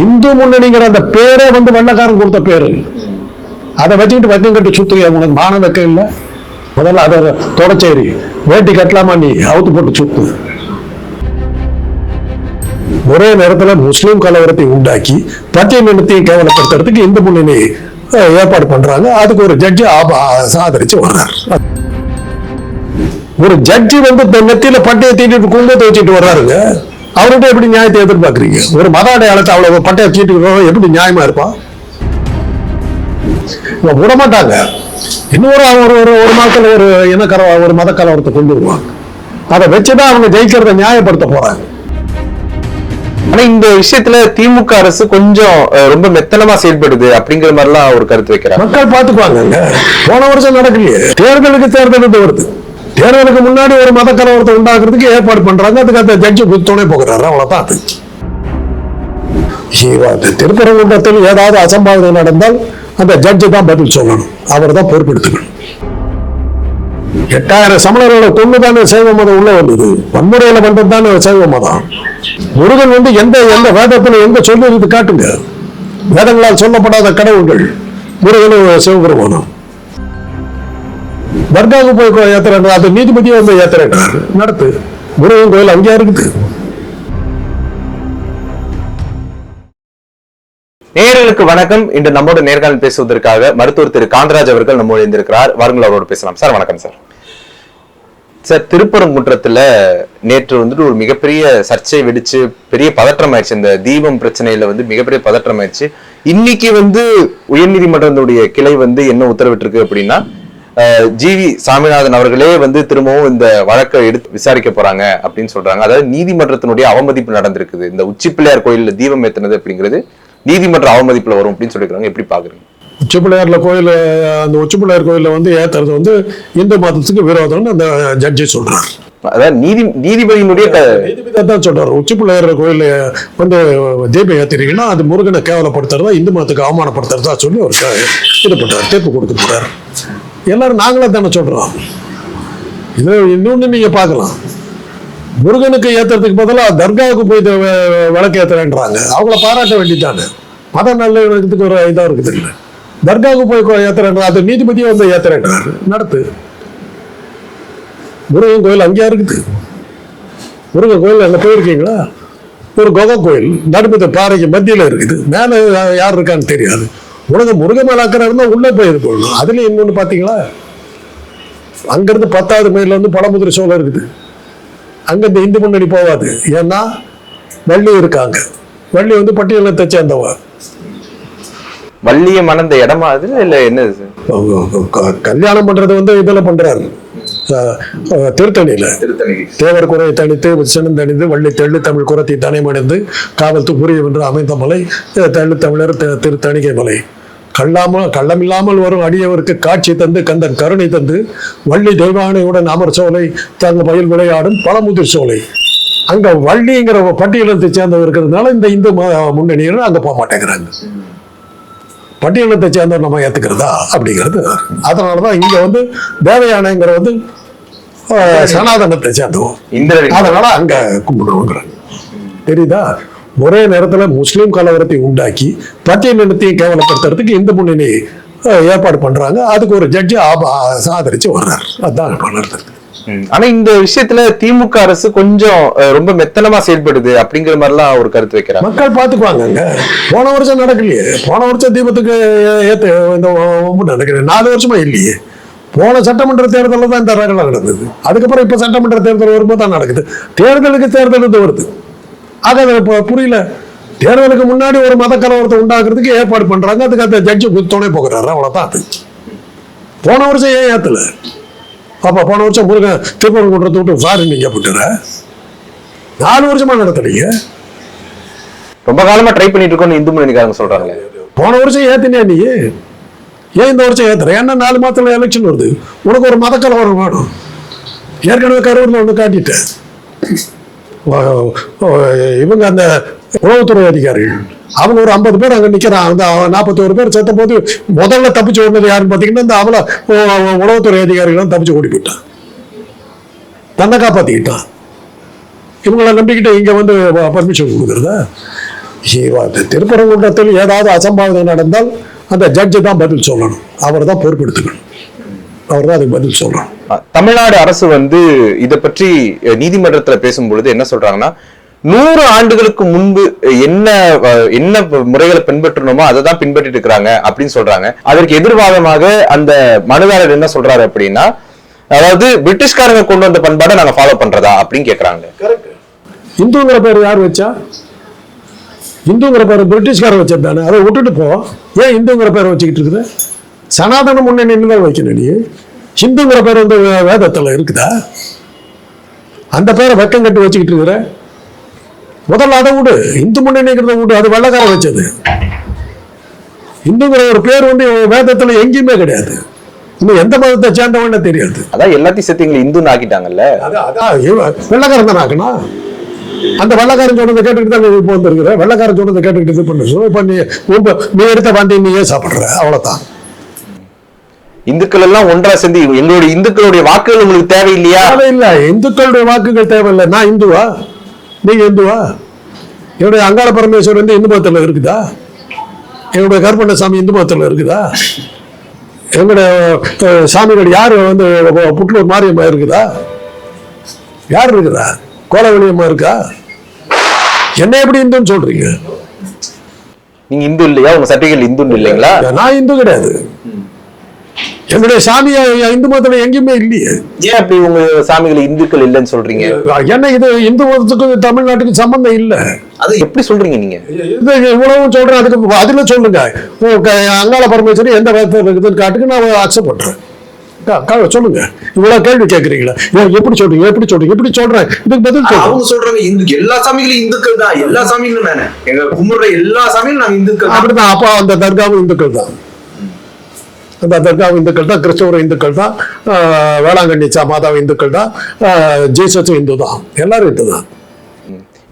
இந்து முன்னணிங்கிற அந்த பேரே வந்து வெள்ளக்காரன் கொடுத்த பேரு. அதை வச்சுக்கிட்டு வத்தியம் கட்டி சுத்துறியா உனக்கு? மானம் வைக்க இல்லை. முதல்ல அதை தொடச்சேரி. வேட்டி கட்டலாமா நீ? அவுத்து போட்டு சுத்து. ஒரே நேரத்துல முஸ்லீம் கலவரத்தை உண்டாக்கி பட்டியல் இனத்தையும் கேவலப்படுத்துறதுக்கு இந்து முன்னணி ஏற்பாடு பண்றாங்க. அதுக்கு ஒரு ஜட்ஜி ஆதரிச்சு வர்றாரு. ஒரு ஜட்ஜி வந்து நெத்தியில பட்டையை தீட்டிட்டு குங்குமத்தை வச்சுட்டு வர்றாருங்க. அவர்கிட்ட எப்படி நியாயத்தை எதிர்பார்க்கறீங்க? ஒரு மத அடையாளத்தை அவ்வளவு பட்டையை தீட்டு எப்படி நியாயமா இருப்பான் விட மாட்டாங்க. இன்னொரு ஒரு ஒரு ஒரு மாதத்துல ஒரு இனக்கல ஒரு மத கலவரத்தை கொண்டு வருவாங்க. அதை வச்சுதான் அவங்க ஜெயிக்கிறத நியாயப்படுத்த போறாங்க. ஆனா இந்த விஷயத்துல திமுக அரசு கொஞ்சம் ரொம்ப மெத்தனமா செயல்படுது அப்படிங்கிற மாதிரிலாம் ஒரு கருத்து வைக்கிறாங்க. மக்கள் பார்த்துக்குவாங்கங்க. போன வருஷம் நடக்கலையே. தேர்தலுக்கு தேர்தல் வருது. தேர்தலுக்கு முன்னாடி ஒரு மத கலவரத்தை உண்டாக்குறதுக்கு ஏற்பாடு பண்றாங்க. அதுக்கு அந்த ஜட்ஜி துணை போகிறாரு. அவ்வளவுதான் அது. திருப்பரங்குன்றத்தில் ஏதாவது அசம்பாவிதம் நடந்தால் அந்த ஜட்ஜி தான் பதில் சொல்லணும். அவர் தான் பொறுப்பெடுத்துக்கணும் எட்டாயிரம் சமணர்களை கொண்டு தானே சைவ மதம் உள்ள வந்தது? வன்முறையில வந்தது தானே சைவ மதம்? முருகன் வந்து எந்த எந்த வேதத்தில் எங்க சொல்லுறது காட்டுங்க. வேதங்களால் சொல்லப்படாத கடவுள்கள் முருகனும் சிவபெருமானம். தர்காவுக்கு போய் கோ- ஏத்துறாங்க அது நீதிபதியே வந்து ஏத்துறாங்க நடத்து. முருகன் கோயில் அங்கேயா இருக்குது. நேர்களுக்கு வணக்கம். இன்று நம்மோடு நேர்காணல் பேசுவதற்காக மருத்துவர் திரு. காந்தராஜ் அவர்கள் நம்ம இருந்திருக்கிறார் வாருங்கள் அவரோடு பேசலாம். சார் வணக்கம் சார். சார் திருப்பரங்குன்றத்துல நேற்று வந்துட்டு ஒரு மிகப்பெரிய சர்ச்சை வெடிச்சு பெரிய பதற்றம் ஆயிடுச்சு இந்த தீபம் பிரச்சனையில வந்து மிகப்பெரிய பதற்றம் ஆயிடுச்சு இன்னைக்கு வந்து உயர்நீதிமன்றத்துடைய கிளை வந்து என்ன உத்தரவிட்டிருக்கு அப்படின்னா ஜிவி சாமிநாதன் அவர்களே வந்து திரும்பவும் இந்த வழக்கை எடுத்து விசாரிக்க போறாங்க அப்படின்னு சொல்றாங்க. அதாவது நீதிமன்றத்தினுடைய அவமதிப்பு நடந்திருக்குது. இந்த உச்சி பிள்ளையார் கோயில்ல தீபம் ஏத்துனது அப்படிங்கிறது நீதிமன்ற அவமதிப்புல வரும் அப்படின்னு சொல்லிருக்காங்க எப்படி பாக்குறீங்க? உச்சி பிள்ளையார்ல கோயில் அந்த உச்சி பிள்ளையார் கோயில்ல வந்து ஏத்துறது வந்து இந்து மதத்துக்கு விரோதம்னு அந்த ஜட்ஜி சொல்றாரு. அதாவது நீதி நீதிபதியினுடைய நீதிபதி தான் சொல்றாரு. கோயில்ல வந்து தீபம் ஏத்துறீங்கன்னா அது முருகனை கேவலப்படுத்துறதா இந்து மதத்துக்கு அவமானப்படுத்துறதா சொல்லி க- இது பண்றாரு. தீர்ப்பு கொடுக்க போறாரு. எல்லாரும் நாங்களே தானே சொல்கிறோம் இதில் இன்னொன்று நீங்கள் பார்க்கலாம். முருகனுக்கு ஏத்துறதுக்கு பதிலாக தர்காவுக்கு போய் விளக்கு ஏற்றுறேன்றாங்க அவங்கள பாராட்ட வேண்டியதானே மத நல்ல இடத்துக்கு ஒரு இதாக இருக்குது இல்லை. தர்காவுக்கு போய் கோ- அது நீதிபதியை வந்து ஏத்துறேன்றாரு. நடத்து. முருகன் கோயில் அங்கேயா இருக்குது? முருகன் கோயில் அங்கே போயிருக்கீங்களா? ஒரு குகை கோயில். நடுமத்த பாறைக்கு மத்தியில் இருக்குது. மேலே யார் இருக்கான்னு தெரியாது. உனக்கு முருகன் மேலே அக்கறை இருந்தால் உள்ளே போய் இது பண்ணணும் அதுலேயும் இன்னொன்று பார்த்தீங்களா? அங்கேருந்து பத்தாவது மைலில் வந்து பழமுதிரி சோலை இருக்குது. அங்கே இந்த இந்து முன்னணி போகாது ஏன்னா வள்ளி இருக்காங்க. வள்ளி வந்து பட்டியலத்தை சேர்ந்தவ வள்ளிய மணந்த இடமா அது இல்ல என்னது கல்யாணம் பண்ணுறது வந்து இதில் பண்ணுறாரு திருத்தணியில். தேவர் குறை தணித்து சினம் தணிந்து வள்ளி தெள்ளு தமிழ் குரத்தி தனைமடைந்து காவல் துப்புரிய என்று அமைந்த மலை தெள்ளு தமிழர் தி- திரு தணிகை மலை. கள்ளாமல் கள்ளமில்லாமல் வரும் அடியவருக்கு காட்சி தந்து கந்தன் கருணை தந்து வள்ளி தெய்வானையுடன் அமர் சோலை தங்க பயில் விளையாடும் பழமுதிர் சோலை. அங்க வள்ளிங்கிற பட்டியலத்தை சேர்ந்தவர் இருக்கிறதுனால இந்த இந்து முன்னணியினர் அங்க போக மாட்டேங்கிறாங்க. பட்டியலத்தை சேர்ந்தவர் நம்ம ஏத்துக்கிறதா? அப்படிங்கிறது. அதனாலதான் இங்க வந்து தேவயானைங்கிற வந்து சனாதனத்தை இந்திரன் அதனால அங்க கும்பிடுவோங்கிறாங்க தெரியுதா? ஒரே நேரத்துல முஸ்லீம் கலவரத்தை உண்டாக்கி பட்டியல் இனத்தையும் கேவலப்படுத்துறதுக்கு இந்து முன்னணி ஏற்பாடு பண்றாங்க. அதுக்கு ஒரு ஜட்ஜி ஆதரிச்சு வர்றாரு. அதான் பண்ணுறது ம். ஆனா இந்த விஷயத்துல திமுக அரசு கொஞ்சம் ரொம்ப மெத்தனமா செயல்படுது அப்படிங்கிற மாதிரிலாம் ஒரு கருத்து வைக்கிறாங்க. மக்கள் பார்த்துக்குவாங்கங்க போன வருஷம் நடக்கலையே. போன வருஷம் தீபத்துக்கு ஏத்து இந்த நடக்குது நாலு வருஷமா இல்லையே. போன சட்டமன்ற தேர்தலில் தான் இந்த ரகலை நடந்தது. அதுக்கப்புறம் இப்போ சட்டமன்ற தேர்தல் வரும்போது தான் நடக்குது. தேர்தலுக்கு தேர்தல் வருது. ஆக புரியல. தேர்தலுக்கு முன்னாடி ஒரு மத கலவரத்தை உண்டாக்குறதுக்கு ஏற்பாடு பண்றாங்க. அதுக்கு அந்த ஜட்ஜி துணை போகிறாரு. அவ்வளவுதான். அது போன வருஷம் ஏன் ஏத்தல? அப்ப போன வருஷம் முருகன் திருப்பரங்குன்றத்தை விட்டு ஃபாரின் நீங்க போட்டுற? நாலு வருஷமா நடத்தலைங்க ரொம்ப காலமா ட்ரை பண்ணிட்டு இருக்கோம்னு இந்து முன்னணிக்காரங்க சொல்றாங்க போன வருஷம் ஏத்தினியா நீ? ஏன் இந்த வருஷம் ஏத்துற ஏன்னா நாலு மாதத்துல எலெக்ஷன் வருது. உனக்கு ஒரு மத கலவரம் வேணும். ஏற்கனவே கரூரில் ஒன்று காட்டிட்டேன். இவங்க அந்த உளவுத்துறை அதிகாரிகள். அவங்க ஒரு ஐம்பது பேர் அங்கே நிற்கிறான் அந்த நாற்பத்தோரு பேர் செத்த போது முதல்ல தப்பிச்சு ஓடுனது யாருன்னு பார்த்தீங்கன்னா இந்த அவளை உளவுத்துறை அதிகாரிகள் தப்பிச்சு ஓடி போயிட்டான். தன்னை காப்பாற்றிக்கிட்டான் இவங்களை நம்பிக்கிட்டு இங்கே வந்து பர்மிஷன் கொடுக்குறதா? திருப்பரங்குன்றத்தில் ஏதாவது அசம்பாவிதம் நடந்தால் அந்த ஜட்ஜு தான் பதில் சொல்லணும். அவர் தான் பொறுப்பெடுத்துக்கணும். அவர் தான் அதுக்கு பதில் அஹ் தமிழ்நாடு அரசு வந்து இத பற்றி நீதிமன்றத்துல பேசும்பொழுது என்ன சொல்றாங்கன்னா நூறு ஆண்டுகளுக்கு முன்பு என்ன என்ன முறைகளை பின்பற்றணுமோ அதை தான் பின்பற்றிட்டு இருக்கிறாங்க அப்படின்னு சொல்றாங்க. அதற்கு எதிர்வாதமாக அந்த மனுதாரர் என்ன சொல்றாரு அப்படின்னா அதாவது பிரிட்டிஷ்காரங்க கொண்டு வந்த பண்பாடை நாங்க ஃபாலோ பண்றதா அப்படின்னு கேக்குறாங்க. இந்துங்கிற பேர் யார் வச்சா? இந்துங்கிற பேர் பிரிட்டிஷ்காரன் வச்சது தானே அதை விட்டுட்டு போ. ஏன் இந்துங்கிற பேரை வச்சுக்கிட்டு இருக்குது? சனாதன முன்னணின்னு தான் வைக்கணும் நீ. ஹிந்துங்கிற பேர் வந்து வேதத்துல இருக்குதா? அந்த பேரை வெக்கம் கட்டி வச்சுக்கிட்டு இருக்கிற? முதல்ல அதை விடு. இந்து முன்னணிங்கிறத விடு. அது வெள்ளக்காரன் வச்சது. இந்துங்கிற ஒரு பேர் வந்து வேதத்துல எங்கேயுமே கிடையாது. இன்னும் எந்த மதத்தை சேர்ந்தவன்னு தெரியாது. அதான் எல்லாத்தையும் சேர்த்து எங்களை இந்துன்னு ஆக்கிட்டாங்கல்ல? அதான் வெள்ளக்காரன் தானே ஆக்கணும் அந்த வெள்ளக்காரன் சொன்னதை கேட்டுக்கிட்டு தான் நீ இப்போ வந்திருக்கிற? வெள்ளக்காரன் சொன்னதை கேட்டுக்கிட்டு இது பண்ணு. இப்போ நீ நீ எடுத்த பாண்டி நீயே சாப்பிடுற. அவ்வளவுதான். இந்துக்கள் எல்லாம் ஒன்றா சேர்ந்து எங்களுடைய இந்துக்களுடைய வாக்குகள் உங்களுக்கு தேவையில்லையா? தேவையில்லை இந்துக்களுடைய வாக்குகள் தேவையில்லை. நான் இந்துவா? நீங்க இந்துவா? என்னுடைய அங்காள பரமேஸ்வரர் வந்து இந்து மதத்தில் இருக்குதா? என்னுடைய கருப்பண்ண சாமி இந்து மதத்தில் இருக்குதா? எங்களுடைய சாமிகள் யார் வந்து புட்லூர் மாரியம்மா இருக்குதா? யார் இருக்குதா? கோலவழியம்மா இருக்கா? என்ன எப்படி இந்துன்னு சொல்றீங்க? நீங்க இந்து இல்லையா? உங்க சர்டிபிகேட் இந்துன்னு இல்லைங்களா? நான் இந்து கிடையாது. என்னுடைய சாமி இந்து மதத்துல எங்கேயுமே இல்லையே. ஏன் அப்படி உங்க சாமிகள் இந்துக்கள் இல்லைன்னு சொல்றீங்க? என்ன இது இந்து மதத்துக்கும் தமிழ்நாட்டுக்கும் சம்பந்தம் இல்லை. அது எப்படி சொல்றீங்க நீங்க? இது இவ்வளவும் சொல்றேன் அதுக்கு அதுல சொல்லுங்க. அங்காள பரமேஸ்வரி எந்த விதத்தில் இருக்குதுன்னு காட்டுக்கு நான் அக்செப்ட் பண்றேன் சொல்லுங்க. இவ்வளவு கேள்வி கேட்குறீங்களா. எப்படி சொல்றீங்க எப்படி சொல்றீங்க எப்படி சொல்றேன்? இதுக்கு பதில் அவங்க சொல்றாங்க இந்து எல்லா சாமிகளும் இந்துக்கள் தான். எல்லா சாமிகளும் நானே எங்க கும்பிடுற எல்லா சாமியும் நாங்க இந்துக்கள் தான். அப்படிதான் அப்போ அந்த தர்காவும் இந்துக்கள் தான். அந்த தர்காவும் இந்துக்கள் தான் கிறிஸ்தவரும் இந்துக்கள் தான் வேளாங்கண்ணி சா மாதாவும் இந்துக்கள் தான் ஆஹ், ஜீசஸும் இந்து தான். எல்லாரும் இந்து தான்.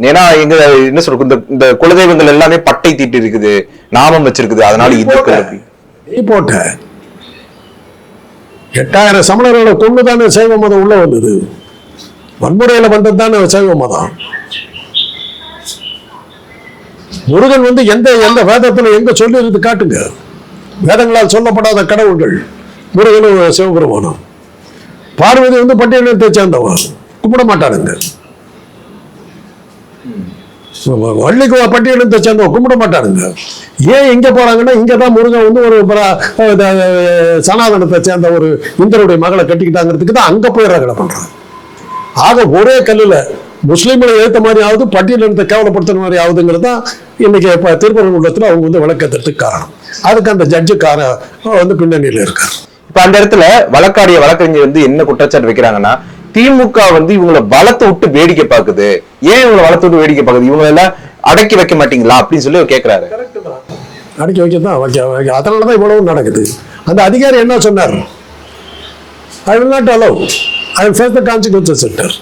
ஏன்னா எங்க என்ன சொல்றது இந்த இந்த குலதெய்வங்கள் எல்லாமே பட்டை தீட்டு இருக்குது நாமம் வச்சிருக்குது அதனால இந்துக்கள் நீ போட்ட. எட்டாயிரம் சமணர்களை கொண்டு தானே சைவ மதம் உள்ள வந்தது? வன்முறையில வந்தது தானே சைவ மதம்? முருகன் வந்து எந்த எந்த வேதத்துல எங்க சொல்லியிருந்து காட்டுங்க. வேதங்களால் சொல்லப்படாத கடவுள்கள். முருகனும் சிவபெருமானும் பார்வதி வந்து பட்டியலத்தை சேர்ந்தவன் கும்பிட மாட்டானுங்க வள்ளிக்கு பட்டியலத்தை சேர்ந்தவன் கும்பிட மாட்டானுங்க ஏன் இங்க போறாங்கன்னா இங்க தான் முருகன் வந்து ஒரு பிர- சனாதனத்தை சேர்ந்த ஒரு இந்தருடைய மகளை கட்டிக்கிட்டாங்கிறதுக்கு தான் அங்க போய் ரகலை பண்றாங்க ஆக ஒரே கல்லுல முஸ்லீம்களை ஏற்ற மாதிரி ஆகுது பட்டியலினத்தை கேவலப்படுத்துற மாதிரி ஆகுதுங்கிறது தான் இன்னைக்கு இப்போ திருப்பரங்குன்றத்துல அவங்க வந்து விளக்கத்துக்கு காரணம். அதுக்கு அந்த ஜட்ஜு கார வந்து பின்னணியில இருக்காரு. இப்ப அந்த இடத்துல வழக்காடிய வழக்கறிஞர் வந்து என்ன குற்றச்சாட்டு வைக்கிறாங்கன்னா திமுக வந்து இவங்களை வளத்தை விட்டு வேடிக்கை பார்க்குது. ஏன் இவங்களை வளத்தை விட்டு வேடிக்கை பார்க்குது? இவங்க எல்லாம் அடக்கி வைக்க மாட்டீங்களா? அப்படின்னு சொல்லி அவர் கேக்குறாரு. அடிக்க வைக்க தான் வைக்க அதனால தான் இவ்வளவு நடக்குது. அந்த அதிகாரி என்ன சொன்னார்? I will not allow I face the consequences centre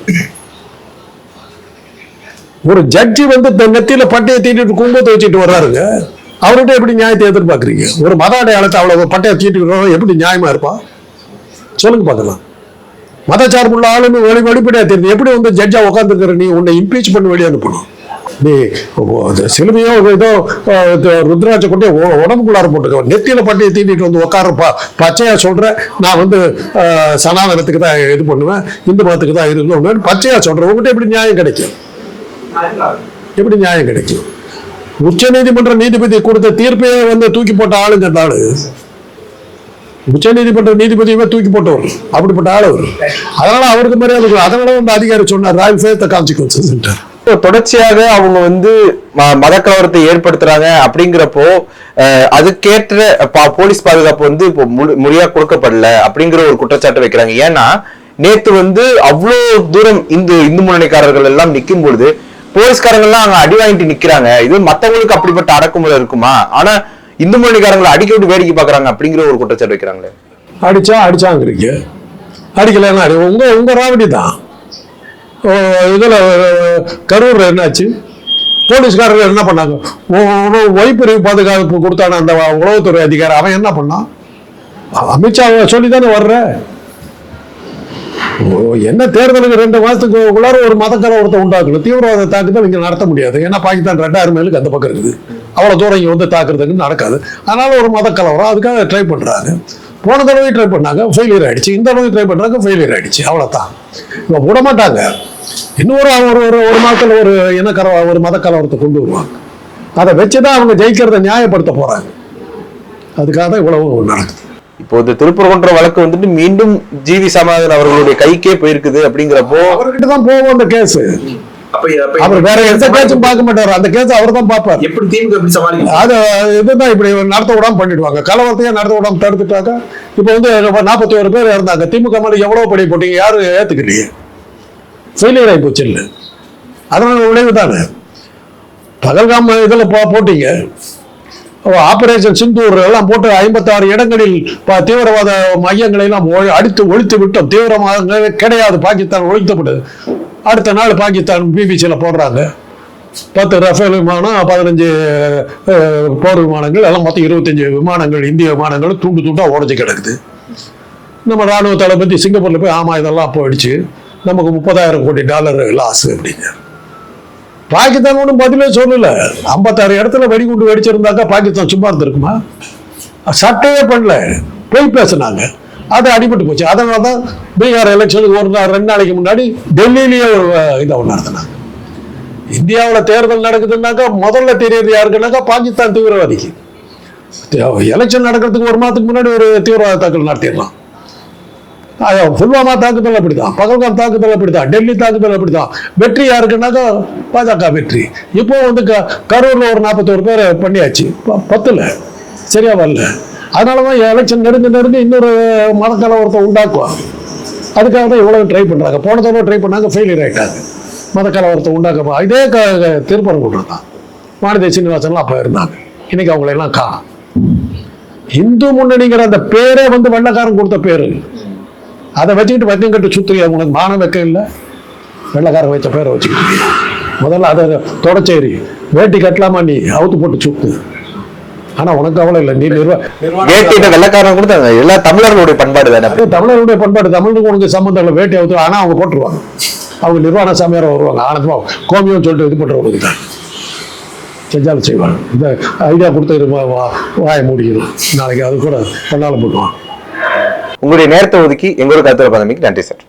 ஒரு ஜட்ஜி வந்து நெத்தியில பட்டையை தீட்டிட்டு குங்குமத்தை வச்சுட்டு வர்றாருங்க. அவர்கிட்ட எப்படி நியாயத்தை எதிர்பார்க்குறீங்க? ஒரு மத அடையாளத்தை அவ்வளோ பட்டையை தீட்டுக்கிறோம் எப்படி நியாயமாக இருப்பான்? சொல்லுங்க பார்க்கலாம். மதச்சார்புள்ள ஆளுன்னு வெளி வெளிப்படையா தெரியுது. எப்படி வந்து ஜட்ஜாக உட்காந்துருக்கிற நீ உன்னை இம்பீச் பண்ணி வெளியே அனுப்பணும்? நீ சிலுமையோ அது ஏதோ இது ருத்ராட்ச கொண்டே உடம்புக்குள்ளார போட்டுக்கோ. நெத்தியில பட்டியை தீட்டிட்டு வந்து உட்காரப்பா பச்சையா சொல்கிறேன் நான் வந்து சனாதனத்துக்கு தான் இது பண்ணுவேன் இந்து மதத்துக்கு தான் இருந்தோம் பச்சையா சொல்றேன் உங்ககிட்ட எப்படி நியாயம் கிடைக்கும்? எப்படி நியாயம் கிடைக்கும்? உச்ச நீதிமன்ற நீதிபதி கொடுத்த தீர்ப்பையே வந்து தூக்கி போட்ட ஆளுங்க அந்த ஆளு. உச்ச நீதிமன்ற நீதிபதியுமே தூக்கி போட்டவர். அப்படிப்பட்ட ஆள் அவர். அதனால அவருக்கு மரியாதை அதனால வந்து அதிகாரி சொன்னார் ராயல் ஃபேஸ் த கான்சிக்வன்சஸ் தொடர்ச்சியாக அவங்க வந்து ம- மதக்கலவரத்தை ஏற்படுத்துறாங்க அப்படிங்கிறப்போ அதுக்கேற்ற பா- போலீஸ் பாதுகாப்பு வந்து இப்போ முழு- முறையா கொடுக்கப்படல அப்படிங்கிற ஒரு குற்றச்சாட்டு வைக்கிறாங்க. ஏன்னா நேத்து வந்து அவ்வளோ தூரம் இந்து இந்து முன்னணிக்காரர்கள் எல்லாம் நிற்கும் பொழுது போலீஸ்காரங்கெல்லாம் அங்க அடி வாங்கிட்டு நிக்கிறாங்க. இது மத்தவங்களுக்கு அப்படிப்பட்ட அடக்குமுறை இருக்குமா? ஆனா இந்து மொழிக்காரங்களை அடிக்க விட்டு வேடிக்கை பாக்குறாங்க அப்படிங்கிற ஒரு குற்றச்சாட்டு வைக்கிறாங்களே. அடிச்சா அடிச்சாங்கிறீங்க. அடிக்கலைன்னா அடி. உங்க உங்க ராவடி தான். ஓ, இதுல கரூர்ல என்னாச்சு? போலீஸ்காரங்க என்ன பண்ணாங்க? ஒய்பிரிவு பாதுகாப்பு கொடுத்தான அந்த உளவுத்துறை அதிகாரி அவன் என்ன பண்ணான்? அமித்ஷா சொல்லி தானே வர்ற? என்ன தேர்தலுக்கு ரெண்டு மாதத்துக்குள்ளார ஒரு மத கலவரத்தை உண்டாக்கணும். தீவிரவாத தாக்குதல் இங்கே நடத்த முடியாது. ஏன்னா பாகிஸ்தான் ரெண்டாயிரம் மைலுக்கு அந்த பக்கம் இருக்குது. அவ்வளோ தூரம் இங்கே வந்து தாக்குறதுக்கு நடக்காது. அதனால ஒரு மத கலவரம் அதுக்காக ட்ரை பண்ணுறாங்க போன தடவை ட்ரை பண்ணாங்க. ஃபெயிலியர் ஆகிடுச்சு இந்த தடவை ட்ரை பண்ணுறாங்க ஃபெயிலியர் ஆகிடுச்சு அவ்வளோதான் இப்போ விட மாட்டாங்க. இன்னொரு ஒரு ஒரு ஒரு மாதத்தில் ஒரு இனக்கர ஒரு மத கலவரத்தை கொண்டு வருவாங்க. அதை வச்சு தான் அவங்க ஜெயிக்கிறத நியாயப்படுத்த போகிறாங்க அதுக்காக தான் இவ்வளவு நடக்குது. இப்போ இந்த திருப்பரங்குன்ற வழக்கு வந்துட்டு மீண்டும் ஜிவி சமாதன் அவர்களுடைய கைக்கே போயிருக்குது அப்படிங்கிறப்போ அவர்கிட்ட தான் போவோம் அந்த கேஸ். அவர் வேற எந்த கேஸும் பார்க்க மாட்டாரு. அந்த கேஸ் அவர் தான் பார்ப்பார். எப்படி திமுக எப்படி சமாளிக்கும்? அது இதுதான் இப்படி நடத்த விடாம பண்ணிடுவாங்க. கலவரத்தையே நடத்த விடாம தடுத்துட்டாங்க இப்போ வந்து நாற்பத்தி ஒரு பேர் இருந்தாங்க திமுக மேல எவ்வளவு படி போட்டீங்க யாரும் ஏத்துக்கலையே. ஃபெயிலியர் ஆகி போச்சு இல்லை. அதனால விளைவு தானே பகல்காம் இதுல போ போட்டீங்க. ஆபரேஷன் சிந்தூர் எல்லாம் போட்டு ஐம்பத்தாறு இடங்களில் தீவிரவாத மையங்களை எல்லாம் அடித்து ஒழித்து விட்டோம். தீவிரமாக கிடையாது. பாகிஸ்தான் ஒழித்தப்படுது அடுத்த நாள் பாகிஸ்தான் பிபிசியில் போடுறாங்க. பத்து ரஃபேல் விமானம் பதினஞ்சு போர் விமானங்கள் எல்லாம் மொத்தம் இருபத்தஞ்சு விமானங்கள் இந்திய விமானங்கள் தூண்டு தூண்டாக உடஞ்சி கிடக்குது. நம்ம ராணுவ தளபதி சிங்கப்பூரில் போய் ஆமா இதெல்லாம் போயிடுச்சு. நமக்கு முப்பதாயிரம் கோடி டாலர் லாஸ் அப்படிங்க பாகிஸ்தான் ஒன்றும் பதிலே சொல்லல. ஐம்பத்தாறு இடத்துல வெடிகுண்டு வெடிச்சிருந்தாக்கா பாகிஸ்தான் சும்மா இருந்திருக்குமா? சட்டையே பண்ணல. போய் பேசினாங்க. அது அடிபட்டு போச்சு. அதனால தான் பீகார் எலெக்ஷனுக்கு ஒரு நாள் ரெண்டு நாளைக்கு முன்னாடி டெல்லியிலேயே ஒரு இதை ஒன்று நடத்தினாங்க. இந்தியாவில் தேர்தல் நடக்குதுன்னாக்கா முதல்ல தெரியுது யாருக்குன்னாக்கா பாகிஸ்தான் தீவிரவாதிக்கு. எலெக்ஷன் நடக்கிறதுக்கு ஒரு மாதத்துக்கு முன்னாடி ஒரு தீவிரவாத தாக்கல் நடத்திடலாம். புல்வாமா தாக்குதல் அப்படிதான் பகல்காம் தாக்குதல் அப்படிதான் டெல்லி தாக்குதல் அப்படிதான் வெற்றி யாருக்குன்னாக்கா பாஜக வெற்றி. இப்போ வந்து க கரூரில் ஒரு நாற்பத்தோரு பேர் பண்ணியாச்சு. ப- பத்துல. சரியா வரல. அதனால தான் எலெக்ஷன் நெருங்க நெருங்க இன்னொரு மதக்கலவரத்தை கலவரத்தை அதுக்காக தான் இவ்வளோ ட்ரை பண்ணுறாங்க போன தடவை ட்ரை பண்ணாங்க ஃபெயிலியர் ஆகிட்டாங்க மதக்கலவரத்தை உண்டாக்க இதே க க- திருப்பரங்குன்றம் தான். மாநில சீனிவாசன்லாம் அப்போ இருந்தாங்க. இன்னைக்கு அவங்களெல்லாம் கா. இந்து முன்னணிங்கிற அந்த பேரே வந்து வெள்ளக்காரன் கொடுத்த பேரு. அதை வச்சுக்கிட்டு வக்கம் கட்டு சுத்துறியா? உனக்கு மானம் வெக்கம் இல்லை? வெள்ளக்காரன் வச்ச பேரை வச்சுக்கிட்டு. முதல்ல அதை தொடச்சேரி வேட்டி கட்டலாமா நீ? அவுத்து போட்டு சுத்து. ஆனா உனக்கு அவ்வளோ இல்லை. நீ நிர்வா வேட்டிட்ட வெள்ளக்காரன் கூட எல்லா தமிழர்களுடைய பண்பாடு தானே அது தமிழருடைய பண்பாடு. தமிழுக்கு உனக்கு சம்மந்தம் இல்லை. வேட்டி அவுத்து ஆனா அவங்க போட்டுருவாங்க. அவங்க நிர்வாண சாமியார் வருவாங்க. ஆனந்தமா கோமியம் சொல்லிட்டு இது பண்றவங்களுக்கு தான் செஞ்சாலும் செய்வாங்க. இந்த ஐடியா கொடுத்து வாயை மூடிக்கணும். நாளைக்கு அது கூட பண்ணாலும் போட்டுவாங்க உங்களுடைய நேரத்தை ஒதுக்கி எங்களோட கருத்துல பதவிக்கு நன்றி சார்.